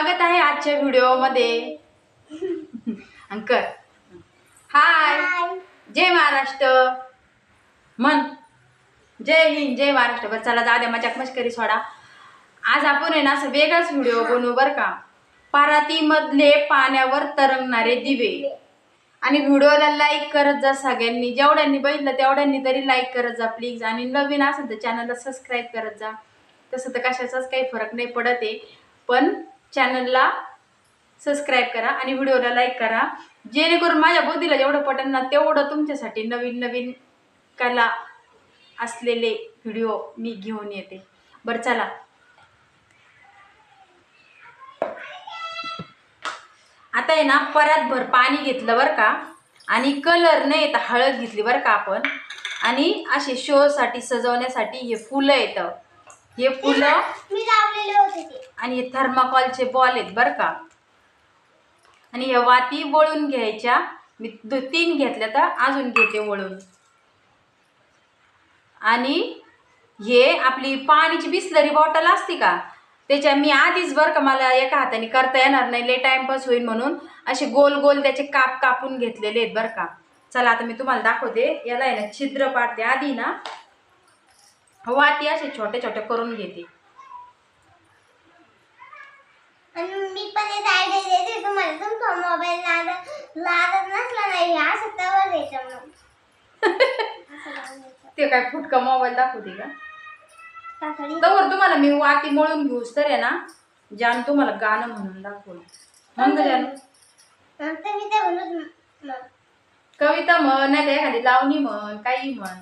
स्वागत आहे आजच्या व्हिडिओमध्ये. अंकर हाय जय महाराष्ट्र. मन. जय हिंद जय महाराष्ट्र. बरं चला जाऊ द्या मजाक मस्करी सोडा. आज आपण आहे ना असं वेगळाच व्हिडिओ बनवू बरं का. पारातीमधले पाण्यावर तरंगणारे दिवे. आणि व्हिडिओला लाईक करत जा सगळ्यांनी. जेवढ्यांनी बघितलं तेवढ्यांनी तरी लाईक करत जा प्लीज आणि नवीन असेल तर चॅनलला सबस्क्राईब करत जा. तसं तर कशाचाच काही फरक नाही पडत आहे. पण चॅनलला सबस्क्राईब करा आणि व्हिडिओला लाईक करा. जेणेकरून माझ्या बुद्धीला जेवढं पटेल ना तेवढं तुमच्यासाठी नवीन नवीन कला असलेले व्हिडिओ मी घेऊन येते. बरं चला. आता आहे ना परातभर पाणी घेतलं बरं का आणि कलर नाही येतं हळद घेतली बरं का आपण. आणि असे शोसाठी सजवण्यासाठी हे फुलं येतं. हे फुलं मी लावलेले होते ते. आणि हे थर्माकॉलचे बॉल आहेत बरं का. आणि ह्या वाती वळून घ्यायच्या. मी दो तीन घेतल्या तर अजून घेते वळून. आणि हे आपली पाण्याची बिसलरी बॉटल असते का? त्याच्या मी आधीच बरं का मला एका हाताने करता येणार नाही. लय टाइमपास होईल म्हणून असे गोल गोल त्याचे काप कापून घेतलेले आहेत बरं का. चला आता मी तुम्हाला दाखवते. याला आहे ना छिद्र पाडते आधी ना. वाती असे छोटे छोटे करून घेते. आणि मी पण एक आयडिया देते तुम्हाला तुमचा मोबाईल लागत लागत नसला नाही असं तवर द्यायचं मग. ते काय फुटका मोबाईल दाखवते का? काकडी. तवर तुम्हाला मी वाती मळून घेऊस तर आहे ना जान तुम्हाला गाणं म्हणून दाखवलं म्हण गं जानू नंतर मी ते म्हणून मग कविता म्हण नाही तर एखादी लावणी म्हण काही म्हण.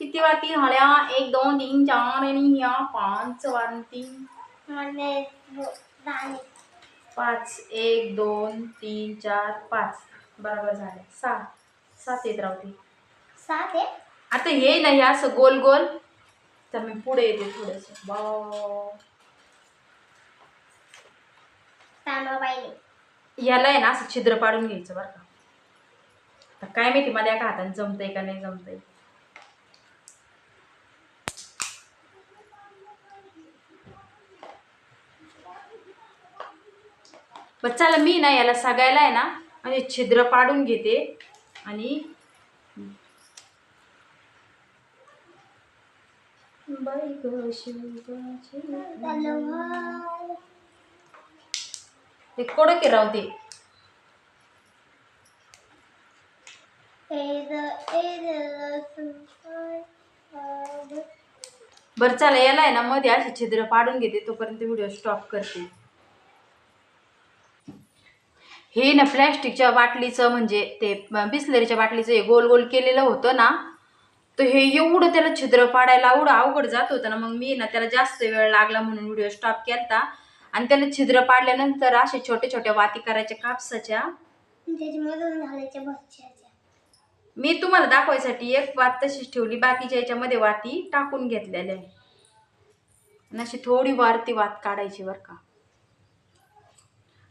किती वाती झाल्या? एक दोन तीन चार आणि ह्या पाच वाती म्हणजे दहा पाच एक दोन तीन चार पाच. बरोबर झाले. सहा. सात येत राहते सात आहे? आता हे नाही असं गोल गोल. तर मी पुढे येते थोडस. याला आहे ना असं छिद्र पाडून घ्यायचं बरं का. काय माहिती मला एका हाताने जमतंय का नाही जमतंय. बरं चला मी ना याला सगळ्याला आहे ना आणि छिद्र पाडून घेते. आणि बाई कोड शिवबाची ते राहते एद बरं चला याला आहे ना मध्ये असे छिद्र पाडून घेते तोपर्यंत व्हिडिओ स्टॉप करते. हे ना प्लॅस्टिकच्या बाटलीचं म्हणजे ते बिस्लरीच्या बाटलीचं हे गोल गोल केलेलं होतं ना तर हे एवढं त्याला छिद्र पाडायला एवढं अवघड जात होतं ना मग मी ना त्याला जास्त वेळ लागला म्हणून व्हिडिओ स्टॉप केलता. आणि त्याला छिद्र पाडल्यानंतर असे छोटे छोट्या वाती करायच्या कापसाच्या. मी तुम्हाला दाखवायसाठी एक वात तशीच ठेवली बाकीच्या याच्यामध्ये वाती टाकून घेतलेल्या आहे आणि अशी थोडी वारती वात काढायची बरं का.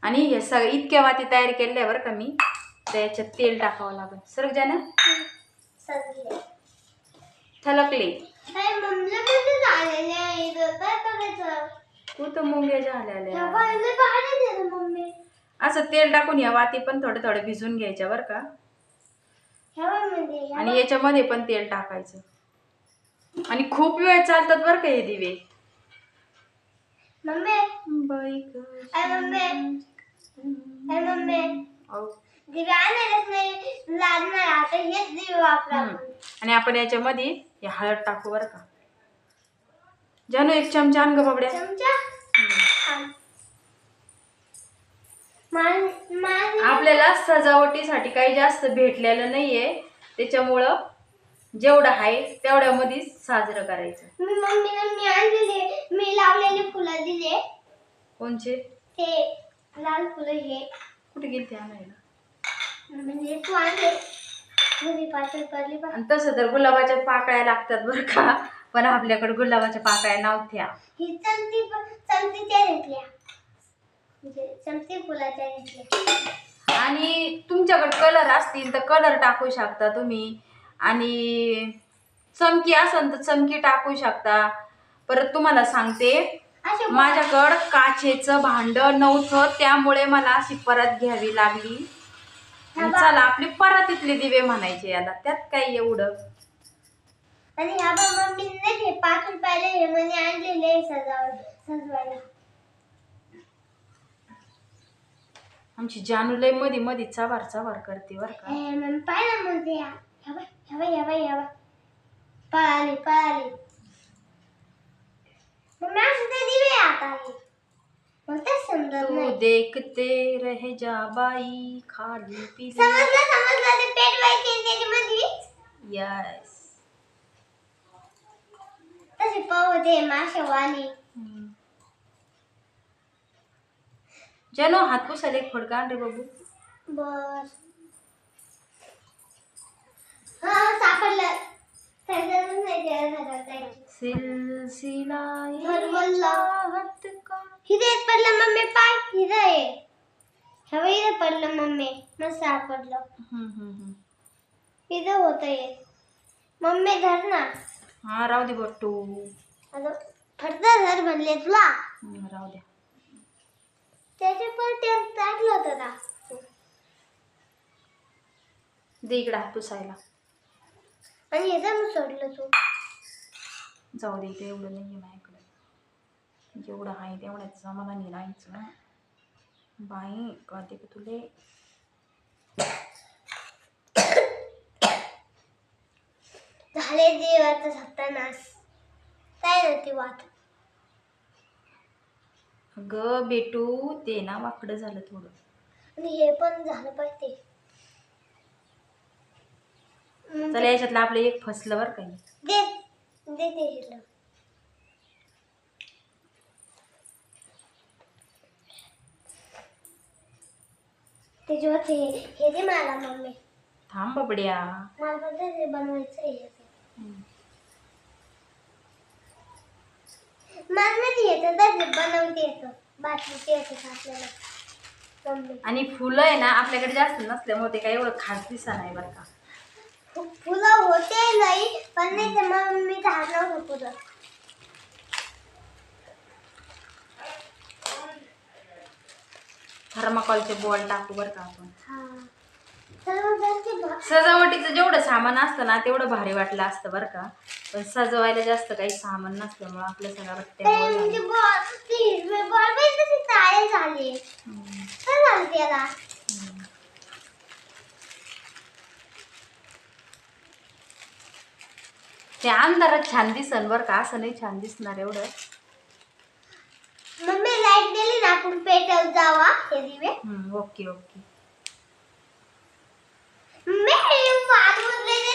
आणि हे सगळं इतक्या वाती तयार केलेल्या आहे बरं का मी. तर याच्यात तेल टाकावं लागेल. सर ना सजले थलकले. तू तर मम्मी असं तेल टाकून या वाती पण थोडं थोडं भिजून घ्यायच्या बरं का. आणि याच्यामध्ये पण तेल टाकायचं. आणि खूप वेळ चालतात बरं का हे दिवे. मम्मी. बाई मम्मी अय मम्मी अहो. दिवे आणायलाच नाही लागणार आता हेच दिवे वापरा. हम्म. आणि आपण याच्यामध्ये हे हळद टाकू बरं का. जानू एक चमचा आण ग बाबड्या. चमचा? आण. मान- मान- आपल्याला सजावटीसाठी काही जास्त भेटलेलं नाहीये. त्याच्यामुळं जेवढं आहे तेवढ्यामध्ये साजरं करायचं. मी मम्मीला मी आणलेले. मी लावलेले फुलं दिले. कोणचे? ते लाल फुलं हे. कुठे गेली ते आणायला? म्हणजे तू आणले. घरी पातळ करली बा आणि तसं तर गुलाबाच्या पाकळ्या लागतात बरं का. पण आपल्याकडे गुलाबाच्या पाकळ्या नव्हत्या. ही घेतल्या म्हणजे चमची फुलाच्या घेतल्या आणि तुमच्याकडे कलर असतील तर कलर टाकू शकता तुम्ही. आणि चमकी असेल तर चमकी टाकू शकता. परत तुम्हाला सांगते. माझ्याकडं काचेचं भांड नव्हतं त्यामुळे मला अशी परत घ्यावी लागली. चला आपली परातीतले दिवे म्हणायचे याला त्यात काय एवढं? आणि ह्या मम्मीने हे पाच रुपयाला हे म्हणे आणलेले आहे सजावट सजवायला. आमची जानू लय मधी मधी चवार चवार करते बर का. हे ना म्हणते पळाली पळाली मम्मी असं ते दिवे आता हे मग तेच समजत तू नाही देखते रह जा बाई खाली पिली। यस तसे पाहते माशावाली जनो हात पुसायला एक फडका रे बाबू. बर. हा सापडलं. सिलसिला भरवल्ला. चाहत का हिरे पडलं मम्मी पाय हिरे आहे हवं हिरे पडलं मम्मी मस्त सापडलं हम्म, इथं होत ये मम्मी धर ना हा राहू दे बट्टू आता फटका धर म्हणले तुला राहू दे त्याचे पण ते टाकलं होतं ना दे इकडे हात पुसायला आणि हे मग सोडलं तू. जाऊ दे इथे एवढं नाही आहे माझ्याकडे. जेवढं आहे तेवढ्याच समाधानी राहायचं बाई कळते का तुले? झाले देवाचा सत्यानाश. काय नव्हती वाट अगं बेटू ते ना वाकडं झालं थोडं. आणि हे पण झालं पाहिजे. चला याच्यातलं आपलं एक फसलं बरं काही हे. हे दे मला मम्मी. थांब बबड्या. मला पण ते बनवायचं आहे. मला नाही येतं बनवते आपल्याला? आणि फुलं आहे ना आपल्याकडे जास्त नसल्यामुळे ते काही एवढं खास दिसा नाही बरं का. फुलं होते नाही पण नाही तर मग मी झालं होतं फुलं थर्माकॉलचे बॉल टाकू बरं का आपण हा भा- सजावटीचं जेवढं सामान असतं ना तेवढं भारी वाटलं असतं बरं का पण सजवायला जास्त काही सामान नसल्यामुळं आपल्या सगळ्या ते म्हणजे बट्ट्या बॉल ते हिरवे बॉल पण तसे काळे झाले काय झालं त्याला ते अंधारात छान दिसन बरं का असं नाही छान दिसणार एवढं. मम्मी लाइट गेली ना आपण पेटव जावा हे दिवे. हम्म, ओके ओके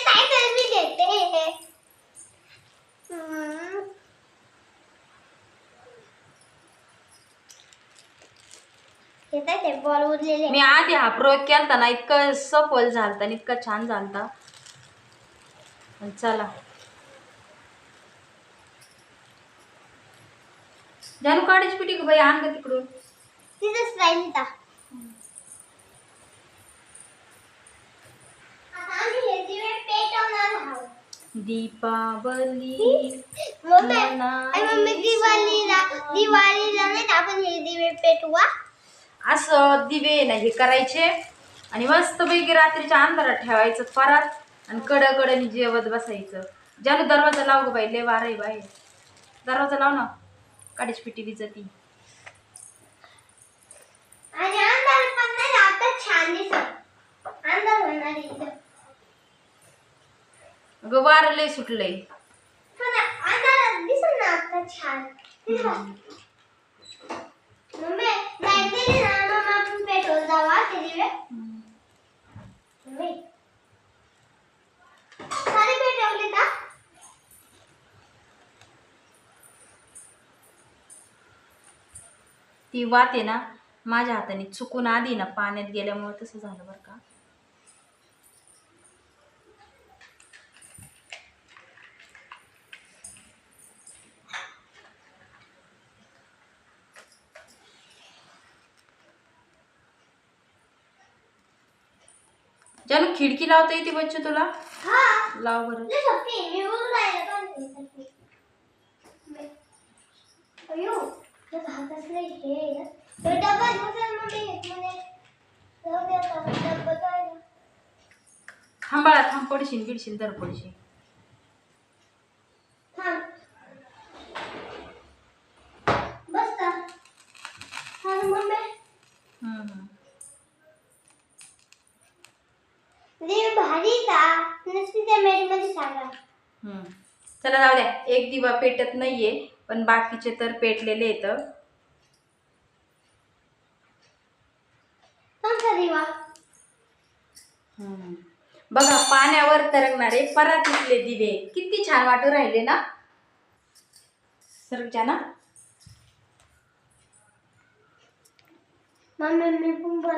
नाही तर मी देते. हम्म. हे काय ते बॉल उरलेले. मी आधी हा प्रयोग केलता ना इतकं सफल झालता आणि इतका छान झालता. पण चला. जानू काढीच पिटी का बाई आण ग तिकडून तिथंच राहील आहोत दीपावली मम्मी आणि मम्मी दिवाळीला दिवाळीला नाही का आपण हे दिवे पेटवा असं दिवे ना हे करायचे आणि मस्तपैकी रात्रीच्या अंधारात ठेवायचं परात आणि कडकडनी जेवत बसायचं जानू दरवाजा लाव ग बाई लय वार आहे बाई दरवाजा लाव ना काडीच पिटी इथं. अगं वार लय सुटलंय. हो ना, अंधारात दिसत ना आता छान दिसत मम्मी लाइट गेली ना मग आपण पेटवून जावा ते दिवे मम्मी सारे पेटवले का ती वात आहे ना माझ्या हाताने चुकून आधी ना पाण्यात गेल्यामुळे तसं झालं बरं का. जानू खिडकी लावता येते बच्चू तुला? हा. लाव बरं. मी नाही. हे. तो डब्बा मम्मी जाऊ दे आता डब्बा ना. थांबाळा थांब पडशील बिडशील तर पडशील थांब बस का हा ना मम्मी हम्म, हम्म. लय भारी का नसती त्या मेडमध्ये सांगा हम्म. चला जाऊ द्या एक दिवा पेटत नाहीये पण बाकीचे तर पेटलेले येत बघा पाण्यावर तरंगणारे परातीतले दिवे. किती छान वाटू राहिले ना? सरजा ना मम्मी मी पण